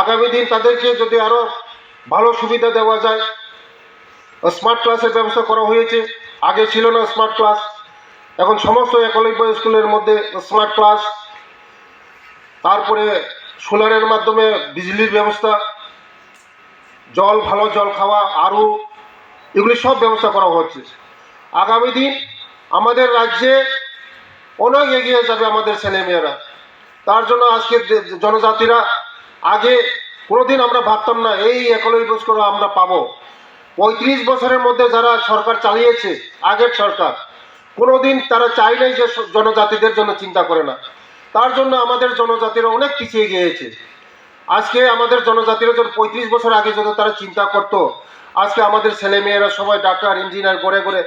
আগামী দিন তাদেরকে যদি আরও ভালো সুবিধা দেওয়া যায় স্মার্ট ক্লাসের ব্যবস্থা করা হয়েছে। আগে ছিল না স্মার্ট ক্লাস এখন সমস্ত একলব্য স্কুলের মধ্যে স্মার্ট ক্লাস তারপরে সোলারের মাধ্যমে বিজলির ব্যবস্থা, জল, ভালো জল খাওয়া আরও এগুলি সব ব্যবস্থা করা হচ্ছে। আগামী দিন আমাদের রাজ্যে অনেক এগিয়ে যাবে আমাদের ছেলেমেয়েরা। তার জন্য আজকে জনজাতিরা আগে কোনোদিন আমরা ভাবতাম না, এই একলব্য স্কুল আমরা পাবো। পঁয়ত্রিশ বছরের মধ্যে যারা সরকার চালিয়েছে, আগের সরকার, কোনোদিন তারা চায় নাই যে জনজাতিদের জন্য চিন্তা করে না। তার জন্য আমাদের জনজাতিরা অনেক পিছিয়ে গিয়েছে। আজকে আমাদের জনজাতিরা যখন পঁয়ত্রিশ বছর আগে যদি তারা চিন্তা করতো, আজকে আমাদের ছেলে মেয়েরা সবাই ডাক্তার, ইঞ্জিনিয়ার করে করে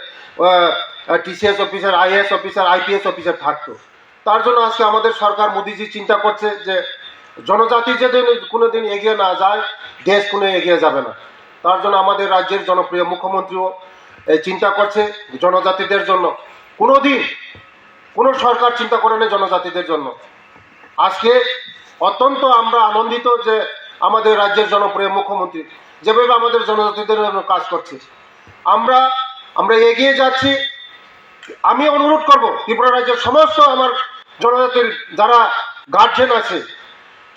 TCS officer IAS officer, IPS officer থাকতো। তার জন্য আজকে আমাদের সরকার মোদিজি চিন্তা করছে যে জনজাতি যদি কোনোদিন এগিয়ে না যায়, দেশ কোনো এগিয়ে যাবে না। তার জন্য আমাদের রাজ্যের জনপ্রিয় মুখ্যমন্ত্রীও এই চিন্তা করছে জনজাতিদের জন্য। কোনো দিন কোনো সরকার চিন্তা করে না জনজাতিদের জন্য। আজকে অত্যন্ত আমরা আনন্দিত যে আমাদের রাজ্যের জনপ্রিয় মুখ্যমন্ত্রী যেভাবে আমাদের জনজাতিদের জন্য কাজ করছে। আমরা আমরা এগিয়ে যাচ্ছি। আমি অনুরোধ করব ত্রিপুরা রাজ্যের সমস্ত আমার জনজাতির যারা গার্জেন আছে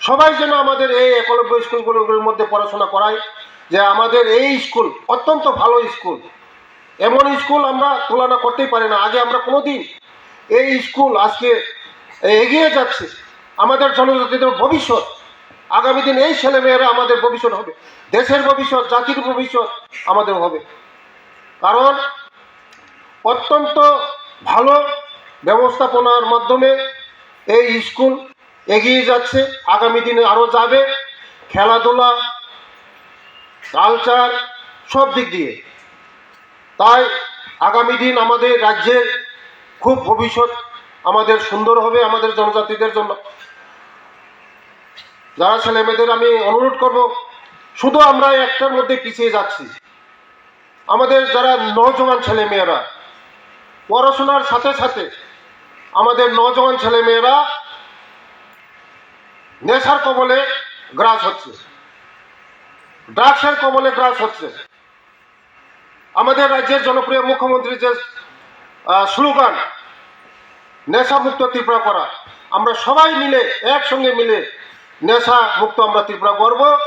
সবাই যেন আমাদের এই একলব্য স্কুলগুলোর মধ্যে পড়াশোনা করায়, যে আমাদের এই স্কুল অত্যন্ত ভালো স্কুল। এমন স্কুল আমরা তুলনা করতেই পারি না। আগে আমরা কোনোদিন এই স্কুল আজকে এগিয়ে যাচ্ছে। আমাদের জনজাতিদের ভবিষ্যৎ, আগামী দিন এই ছেলেমেয়েরা আমাদের ভবিষ্যৎ হবে। দেশের ভবিষ্যৎ, জাতির ভবিষ্যৎ আমাদের হবে। কারণ অত্যন্ত ভালো ব্যবস্থাপনার মাধ্যমে এই স্কুল এগিয়ে যাচ্ছে, আগামী দিনে আরও যাবে। খেলাধুলা কালচার সব দিক দিয়ে। তাই আগামী দিন আমাদের রাজ্যের খুব ভবিষ্যৎ আমাদের সুন্দর হবে আমাদের জনজাতিদের জন্য। যারা ছেলেমেয়েদের আমি অনুরোধ করব, শুধু আমরা একটার মধ্যে পিছিয়ে যাচ্ছি। আমাদের যারা নজওয়ান ছেলেমেয়েরা, পড়াশোনার সাথে সাথে আমাদের নজওয়ান ছেলেমেয়েরা নেশার কবলে গ্রাস হচ্ছে। ড্রাগসের কবলে গ্রাস হচ্ছে। আমাদের রাজ্যের জনপ্রিয় মুখ্যমন্ত্রী যে স্লোগান নেশা মুক্ত ত্রিপুরা করা। আমরা সবাই মিলে, একসঙ্গে মিলে নেশা মুক্ত আমরা ত্রিপুরা করব।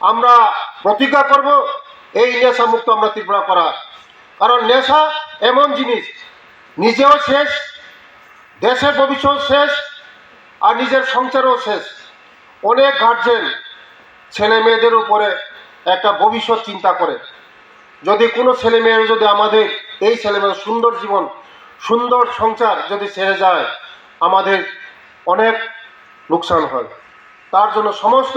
আমরা প্রতিজ্ঞা করব এই নেশা মুক্ত আমরা ত্রিপুরা করা। কারণ নেশা এমন জিনিস, নিজেও শেষ, দেশের ভবিষ্যৎ শেষ, আর নিজের সংসারও শেষ। অনেক গার্জেন ছেলে মেয়েদের উপরে একটা ভবিষ্যৎ চিন্তা করে। যদি কোনো ছেলে মেয়ের যদি আমাদের এই ছেলে মেয়ের সুন্দর জীবন, সুন্দর সংসার যদি ছেড়ে যায়, আমাদের অনেক লোকসান হয়। তার জন্য সমস্ত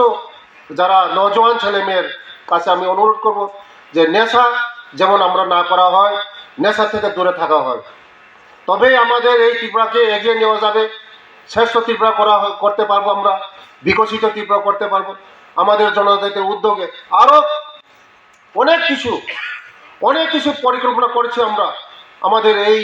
যারা নজওয়ান ছেলে মেয়ের কাছে আমি অনুরোধ করব যে নেশা যেমন আমরা না করা হয়, নেশা থেকে দূরে থাকা হয়। তবেই আমাদের এই ত্রিপুরাকে এগিয়ে নেওয়া যাবে। শ্রেষ্ঠ ত্রিপুরা করা করতে পারব আমরা, বিকশিত ত্রিপুরা করতে পারব। আমাদের জনজাতির উদ্যোগে আরও অনেক কিছু অনেক কিছু পরিকল্পনা করেছি আমরা। আমাদের এই